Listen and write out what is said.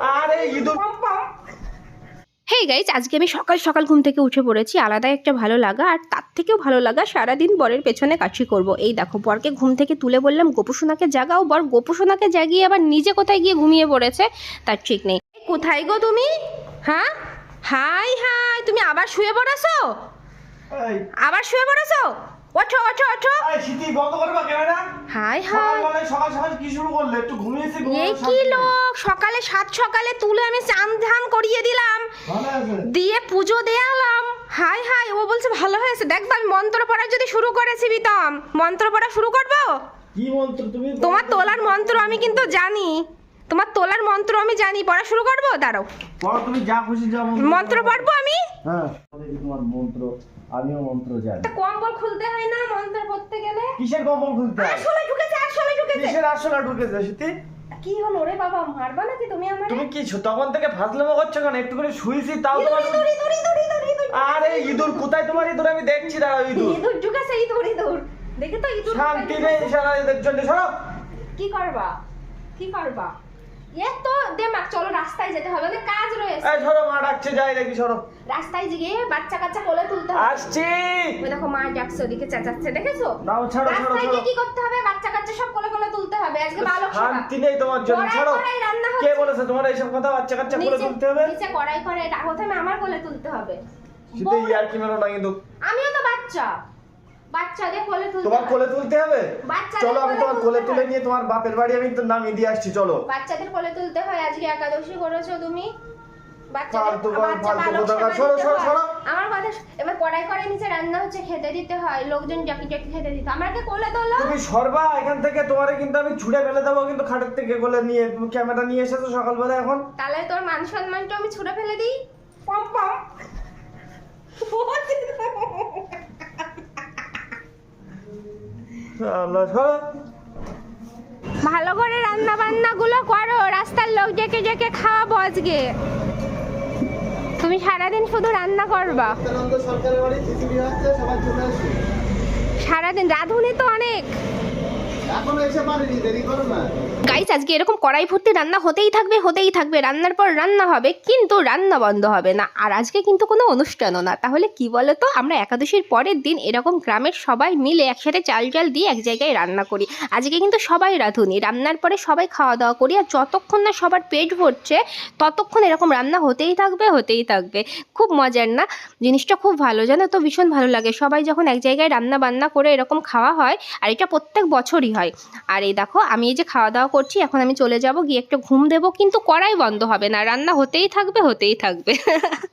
আরে ইঁদুর hey guys আজকে আমি সকাল সকাল ঘুম থেকে উঠে পড়েছি। আলাদা একটা ভালো লাগা আর তার থেকেও ভালো লাগা সারাদিন বরের পেছনে কাশি করব। এই দেখো বরকে ঘুম থেকে তুলে বললাম গোপুসোনাকে জাগাও বর গোপুসোনাকে জাগিয়ে আবার নিজে কোথায় গিয়ে ঘুমিয়ে পড়েছে? তার ঠিক নেই। কোথায় গো তুমি? হ্যাঁ? হাই হাই তুমি আবার শুয়ে পড়েছো? আবার শুয়ে পড়েছো? ওঠো ওঠো ওঠো। শীতি বন্ধ করবা ক্যামেরা। High high. সকাল সকাল কি শুরু করলে? একটু ঘুমিয়েছি এই কি লোক? সকালে সাত সকালে তুলে আমি চান ধান করিয়ে দিলাম। দিয়ে পুজো দেয়ালাম হাই হাই ও বলছে ভালো হয়েছে। দেখবা আমি মন্ত্র পড়া যদি শুরু করেছি বিতম। মন্ত্র পড়া শুরু করব? কি মন্ত্র? তুমি তোমার তোলার মন্ত্র আমি কিন্তু জানি। তোমার তোলার মন্ত্র আমি জানি। পড়া শুরু করব? দাঁড়াও। পড়ো তুমি যা খুশি যা মন্ত্র পড়ব আমি? হ্যাঁ। তোমার মন্ত্র আমিও মন্ত্র জানি। কম্বল খুলতে হয় না মন্ত্র পড়তে গেলে? কিসের কম্বল খুলতে হয়? আসলে ঢুকেছে আসলে ঢুকেছে। কিসের আসলে ঢুকেছে শীতি কি হলো রে বাবা মারবা নাকি তুমি আমার? তুমি কি তখন থেকে ফাজলামো করছ কেন? একটু করে শুয়েছি তাও তোমার ইঁদুর ইঁদুর ইঁদুর ইঁদুর ইঁদুর আরে ইঁদুর কোথায় তোমার ইঁদুর? আমি দেখছি দাঁড়াও ইঁদুর। ইঁদুর ঢুকেছে ইঁদুর ইঁদুর। দেখে তো ইঁদুর শান্তি নেই সারা এদের জন্য। সরব কি করবা? কি করবা? এ তো দেমাক চলো রাস্তায় যেতে হবে। কাজ রয়েছে। এই সরো মা ডাকছে যাই দেখি সরো। রাস্তায় গিয়ে বাচ্চা কাচ্চা কোলে হবে আসছি। ওই দেখো মা ডাকছে ওদিকে চেঁচাচ্ছে দেখেছ? দাও ছাড়ো ছাড়ো ছাড়ো। কি করতে হবে? বাচ্চা কাচ্চা সব কোলে কোলে তুলতে হবে। আজকে বালক শান্তি নেই তোমার জন্য ছাড়ো। কে বলেছে তোমার এইসব কথা? বাচ্চা কাচ্চা করে নিচে তুলতে হবে? নিচে কড়াই কড়াই রা- প্রথমে আমার কোলে তুলতে হবে। শীতে ইয়ার কি মেরো না কিন্তু। আমিও তো বাচ্চা। বাচ্চাদের কোলে তুলতে তোমার কোলে তুলতে হবে? চলো আমি তোমার কোলে তুলে নিয়ে তোমার বাপের বাড়ি আমি তো নামিয়ে দিয়ে আসছি চলো। বাচ্চাদের কোলে তুলতে হয় আজকে একাদশী করেছ তুমি? আমার কথা এবার কড়াই কড়াই নিচে রান্না হচ্ছে খেতে দিতে হয় লোকজন জাকি জাকি খেতে দিতে আমাকে কোলে তোলো। তুমি সরবা এখান থেকে তোমারে কিন্তু আমি ছুড়ে ফেলে দেবো কিন্তু খাটের থেকে কোলে নিয়ে তুমি ক্যামেরা নিয়ে এসেছ সকালবেলা এখন। তাহলে তোর মান সম্মানটা আমি ছুঁড়ে ফেলে দিই? পম পম। আল্লাহ ভালো করে রান্না বান্না গুলো করো রাস্তার লোক ডেকে ডেকে খাওয়াবো আজকে। তুমি সারাদিন শুধু রান্না করবা। সারাদিন রাঁধুনি তো অনেক। গাইস আজকে এরকম কড়াই ভর্তি রান্না হতেই থাকবে হতেই থাকবে। রান্নার পর রান্না হবে, কিন্তু রান্না বন্ধ হবে না। আর আজকে কিন্তু কোনো অনুষ্ঠানও না। তাহলে কি বলো তো আমরা একাদশীর পরের দিন এরকম গ্রামের সবাই মিলে একসাথে চাল চাল দিয়ে এক জায়গায় রান্না করি। আজকে কিন্তু সবাই রাঁধুনি। রান্নার পরে সবাই খাওয়া দাওয়া করি। আর যতক্ষণ না সবার পেট ভরছে, ততক্ষণ এরকম রান্না হতেই থাকবে হতেই থাকবে। খুব মজার না? জিনিসটা খুব ভালো। জানো তো, ভীষণ ভালো লাগে। সবাই যখন এক জায়গায় রান্না বান্না করে এরকম খাওয়া হয়, আর এটা প্রত্যেক বছরই হয় আর এই দেখো, আমি এই যে খাওয়া দাওয়া করছি, এখন আমি চলে যাব, গিয়ে একটু ঘুম দেবো, কিন্তু কড়াই বন্ধ হবে না। রান্না হতেই থাকবে হতেই থাকবে।